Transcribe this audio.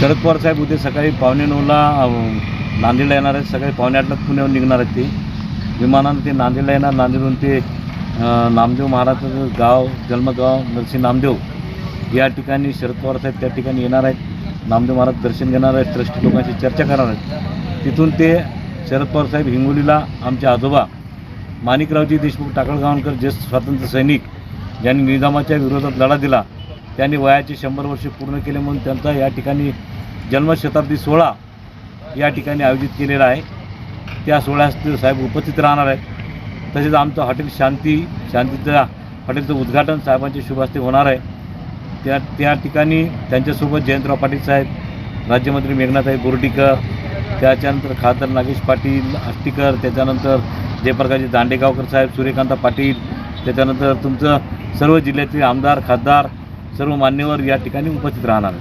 शरद पवार साहेब उद्या सकाळी पावणे नऊला नांदेडला येणार आहेत. सकाळी पावणे आठला पुण्यावर निघणार आहेत ते. विमानानं ते नांदेडला येणार. नांदेडहून ते नामदेव महाराजाचं गाव जन्मगाव नरसिंह नामदेव या ठिकाणी शरद पवार साहेब त्या ठिकाणी येणार आहेत. नामदेव महाराज दर्शन घेणार आहेत. ट्रस्टी लोकांशी चर्चा करणार आहेत. तिथून ते शरद पवार साहेब हिंगोलीला आमचे आजोबा माणिकरावजी देशमुख टाकळगावकर ज्येष्ठ स्वातंत्र्य सैनिक ज्यांनी निजामाच्या विरोधात लढा दिला. त्यांनी वयाचे शंभर वर्षे पूर्ण केले म्हणून त्यांचा या ठिकाणी जन्मशताब्दी सोहळा या ठिकाणी आयोजित केलेला आहे. त्या सोहळ्यास ते साहेब उपस्थित राहणार आहेत. तसेच आमचं हॉटेल शांती शांतीचं हॉटेलचं उद्घाटन साहेबांच्या शुभास्ते होणार आहे. त्या त्या ठिकाणी त्यांच्यासोबत जयंतराव पाटील साहेब राज्यमंत्री मेघनाथाई बोर्डीकर त्याच्यानंतर खासदार नागेश पाटील आष्टीकर त्याच्यानंतर जयप्रकाशजी दांडेगावकर साहेब सूर्यकांता पाटील त्याच्यानंतर तुमचं सर्व जिल्ह्यातील आमदार खासदार सर्व मान्यवर या ठिकाणी उपस्थित राहणार